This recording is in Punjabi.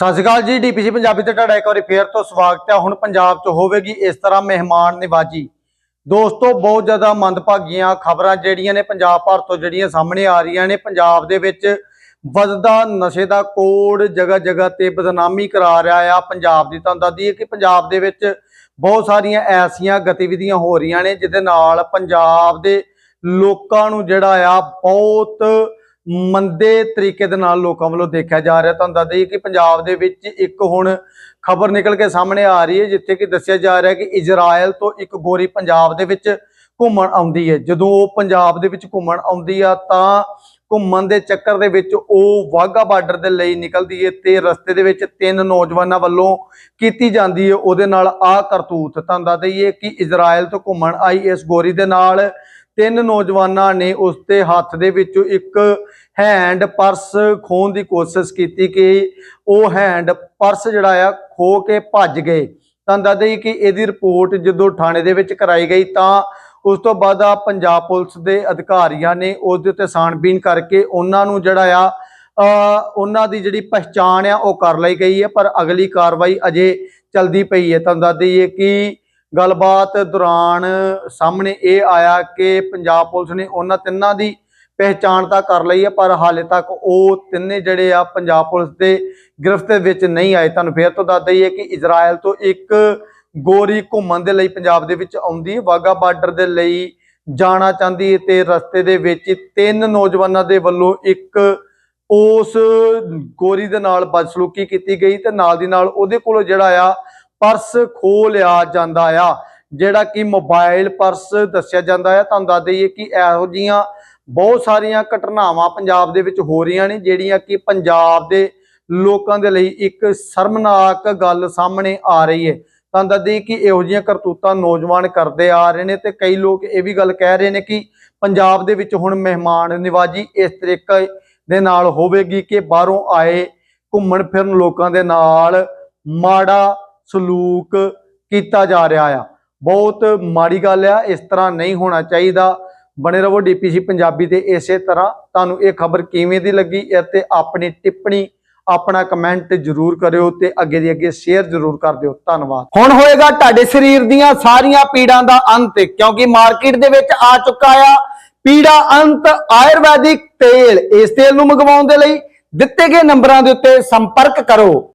ਸਤਿ ਸ਼੍ਰੀ ਅਕਾਲ ਜੀ, ਡੀਪੀਸੀ ਪੰਜਾਬੀ ਤੇ ਤੁਹਾਡਾ ਇੱਕ ਵਾਰੀ ਫੇਰ ਤੋਂ ਸਵਾਗਤ ਹੈ। ਹੁਣ ਪੰਜਾਬ 'ਚ ਹੋਵੇਗੀ ਇਸ ਤਰ੍ਹਾਂ ਮਹਿਮਾਨ ਨਿਵਾਜੀ। ਦੋਸਤੋ, ਬਹੁਤ ਜ਼ਿਆਦਾ ਮੰਦਭਾਗੀਆਂ ਖਬਰਾਂ ਜਿਹੜੀਆਂ ਨੇ ਪੰਜਾਬ ਭਰ ਤੋਂ ਜਿਹੜੀਆਂ ਸਾਹਮਣੇ ਆ ਰਹੀਆਂ ਨੇ। ਪੰਜਾਬ ਦੇ ਵਿੱਚ ਵੱਧਦਾ ਨਸ਼ੇ ਦਾ ਕੋੜ ਜਗ੍ਹਾ ਜਗ੍ਹਾ ਤੇ ਬਦਨਾਮੀ ਕਰਾ ਰਿਹਾ ਆ ਪੰਜਾਬ ਦੀ। ਤੁਹਾਨੂੰ ਦੱਸਦੀ ਹੈ ਕਿ ਪੰਜਾਬ ਦੇ ਵਿੱਚ ਬਹੁਤ ਸਾਰੀਆਂ ਐਸੀਆਂ ਗਤੀਵਿਧੀਆਂ ਹੋ ਰਹੀਆਂ ਨੇ, ਜਿਹਦੇ ਨਾਲ ਪੰਜਾਬ ਦੇ ਲੋਕਾਂ ਨੂੰ ਜਿਹੜਾ ਆ ਬਹੁਤ ਮੰਦੇ ਤਰੀਕੇ ਦੇ ਨਾਲ ਲੋਕਾਂ ਵੱਲੋਂ ਦੇਖਿਆ ਜਾ ਰਿਹਾ। ਤੁਹਾਨੂੰ ਦੱਸ ਦਈਏ ਕਿ ਪੰਜਾਬ ਦੇ ਵਿੱਚ ਇੱਕ ਹੁਣ ਖਬਰ ਨਿਕਲ ਕੇ ਸਾਹਮਣੇ ਆ ਰਹੀ ਹੈ, ਜਿੱਥੇ ਕਿ ਦੱਸਿਆ ਜਾ ਰਿਹਾ ਕਿ ਇਜ਼ਰਾਈਲ ਤੋਂ ਇੱਕ ਗੋਰੀ ਪੰਜਾਬ ਦੇ ਵਿੱਚ ਘੁੰਮਣ ਆਉਂਦੀ ਹੈ। ਜਦੋਂ ਉਹ ਪੰਜਾਬ ਦੇ ਵਿੱਚ ਘੁੰਮਣ ਆਉਂਦੀ ਆ, ਤਾਂ ਘੁੰਮਣ ਦੇ ਚੱਕਰ ਦੇ ਵਿੱਚ ਉਹ ਵਾਹਗਾ ਬਾਰਡਰ ਦੇ ਲਈ ਨਿਕਲਦੀ ਹੈ ਤੇ ਰਸਤੇ ਦੇ ਵਿੱਚ ਤਿੰਨ ਨੌਜਵਾਨਾਂ ਵੱਲੋਂ ਕੀਤੀ ਜਾਂਦੀ ਹੈ। ਉਹਦੇ ਨਾਲ ਆ ਕਰਤੂਤ। ਤੁਹਾਨੂੰ ਦੱਸ ਦਈਏ ਕਿ ਇਜ਼ਰਾਈਲ ਤੋਂ ਘੁੰਮਣ ਆਈ ਇਸ ਗੋਰੀ ਦੇ ਨਾਲ ਤਿੰਨ ਨੌਜਵਾਨਾਂ ਨੇ ਉਸ ਦੇ ਹੱਥ ਦੇ ਵਿੱਚੋਂ ਇੱਕ ਹੈਂਡ ਪਰਸ ਖੋਣ ਦੀ ਕੋਸ਼ਿਸ਼ ਕੀਤੀ ਕਿ ਉਹ ਹੈਂਡ ਪਰਸ ਜਿਹੜਾ ਆ ਖੋ ਕੇ ਭੱਜ ਗਏ। ਤਾਂ ਦੱਸ ਦਈਏ ਕਿ ਇਹਦੀ ਰਿਪੋਰਟ ਜਦੋਂ ਥਾਣੇ ਦੇ ਵਿੱਚ ਕਰਾਈ ਗਈ ਤਾਂ ਉਸ ਤੋਂ ਬਾਅਦ ਆ ਪੰਜਾਬ ਪੁਲਿਸ ਦੇ ਅਧਿਕਾਰੀਆਂ ਨੇ ਉਸ ਦੇ ਉੱਤੇ ਛਾਣਬੀਨ ਕਰਕੇ ਉਹਨਾਂ ਨੂੰ ਜਿਹੜਾ ਆ ਉਹਨਾਂ ਦੀ ਜਿਹੜੀ ਪਛਾਣ ਆ ਉਹ ਕਰ ਲਈ ਗਈ ਹੈ, ਪਰ ਅਗਲੀ ਕਾਰਵਾਈ ਅਜੇ ਚਲਦੀ ਪਈ ਹੈ। ਤੁਹਾਨੂੰ ਦੱਸ ਦਈਏ ਕਿ ਗੱਲਬਾਤ ਦੌਰਾਨ ਸਾਹਮਣੇ ਇਹ ਆਇਆ ਕਿ ਪੰਜਾਬ ਪੁਲਿਸ ਨੇ ਉਹਨਾਂ ਤਿੰਨਾਂ ਦੀ ਪਹਿਚਾਣ ਤਾਂ ਕਰ ਲਈ ਹੈ, ਪਰ ਹਾਲੇ ਤੱਕ ਉਹ ਤਿੰਨੇ ਜਿਹੜੇ ਆ ਪੰਜਾਬ ਪੁਲਿਸ ਦੇ ਗ੍ਰਿਫਤ ਵਿੱਚ ਨਹੀਂ ਆਏ। ਤੁਹਾਨੂੰ ਫੇਰ ਤੋਂ ਦੱਸ ਦਈਏ ਕਿ ਇਜ਼ਰਾਈਲ ਤੋਂ ਇੱਕ ਗੋਰੀ ਘੁੰਮਣ ਦੇ ਲਈ ਪੰਜਾਬ ਦੇ ਵਿੱਚ ਆਉਂਦੀ ਹੈ। ਵਾਗਾ ਬਾਰਡਰ ਦੇ ਲਈ ਜਾਣਾ ਚਾਹੁੰਦੀ ਹੈ ਤੇ ਰਸਤੇ ਦੇ ਵਿੱਚ ਤਿੰਨ ਨੌਜਵਾਨਾਂ ਦੇ ਵੱਲੋਂ ਇੱਕ ਉਸ ਗੋਰੀ ਦੇ ਨਾਲ ਬਦਸਲੂਕੀ ਕੀਤੀ ਗਈ ਤੇ ਨਾਲ ਦੀ ਨਾਲ ਉਹਦੇ ਕੋਲੋਂ ਜਿਹੜਾ ਆ ਪਰਸ ਖੋ ਲਿਆ ਜਾਂਦਾ ਆ। ਜਿਹੜਾ ਕਿ ਮੋਬਾਈਲ ਪਰਸ ਦੱਸਿਆ ਜਾਂਦਾ ਹੈ ਤੁਹਾਨੂੰ ਦੱਸ ਦਈਏ ਕਿ ਇਹੋ ਜੀਆਂ ਬਹੁਤ ਸਾਰੀਆਂ ਘਟਨਾਵਾਂ ਪੰਜਾਬ ਦੇ ਵਿੱਚ ਹੋ ਰਹੀਆਂ ਨੇ, ਜਿਹੜੀਆਂ ਕਿ ਪੰਜਾਬ ਦੇ ਲੋਕਾਂ ਦੇ ਲਈ ਇੱਕ ਸ਼ਰਮਨਾਕ ਗੱਲ ਸਾਹਮਣੇ ਆ ਰਹੀ ਹੈ। ਤੁਹਾਨੂੰ ਦੱਸ ਦਈਏ ਕਿ ਇਹੋ ਜਿਹੀਆਂ ਕਰਤੂਤਾਂ ਨੌਜਵਾਨ ਕਰਦੇ ਆ ਰਹੇ ਨੇ ਤੇ ਕਈ ਲੋਕ ਇਹ ਵੀ ਗੱਲ ਕਹਿ ਰਹੇ ਨੇ ਕਿ ਪੰਜਾਬ ਦੇ ਵਿੱਚ ਹੁਣ ਮਹਿਮਾਨ ਨਿਵਾਜੀ ਇਸ ਤਰੀਕੇ ਦੇ ਨਾਲ ਹੋਵੇਗੀ ਕਿ ਬਾਹਰੋਂ ਆਏ ਘੁੰਮਣ ਫਿਰਨ ਲੋਕਾਂ ਦੇ ਨਾਲ ਮਾੜਾ ਸਲੂਕ ਕੀਤਾ ਜਾ ਰਿਹਾ ਆ। ਬਹੁਤ ਮਾੜੀ ਗੱਲ ਆ, ਇਸ ਤਰ੍ਹਾਂ ਨਹੀਂ ਹੋਣਾ ਚਾਹੀਦਾ। ਬਣੇ ਰਹੋ ਡੀਪੀਸੀ ਪੰਜਾਬੀ ਤੇ ਇਸੇ ਤਰ੍ਹਾਂ। ਤੁਹਾਨੂੰ ਇਹ ਖਬਰ ਕਿਵੇਂ ਦੀ ਲੱਗੀ ਅਤੇ ਆਪਣੀ ਟਿੱਪਣੀ, ਆਪਣਾ ਕਮੈਂਟ ਜਰੂਰ ਕਰਿਓ ਤੇ ਅੱਗੇ ਦੀ ਅੱਗੇ ਸ਼ੇਅਰ ਜਰੂਰ ਕਰ ਦਿਓ। ਧੰਨਵਾਦ। ਹੁਣ ਹੋਏਗਾ ਤੁਹਾਡੇ ਸਰੀਰ ਦੀਆਂ ਸਾਰੀਆਂ ਪੀੜਾਂ ਦਾ ਅੰਤ, ਕਿਉਂਕਿ ਮਾਰਕੀਟ ਦੇ ਵਿੱਚ ਆ ਚੁੱਕਾ ਆ ਪੀੜਾ ਅੰਤ ਆਯੁਰਵੈਦਿਕ ਤੇਲ। ਇਸ ਤੇਲ ਨੂੰ ਮੰਗਵਾਉਣ ਦੇ ਲਈ ਦਿੱਤੇ ਗਏ ਨੰਬਰਾਂ ਦੇ ਉੱਤੇ ਸੰਪਰਕ ਕਰੋ।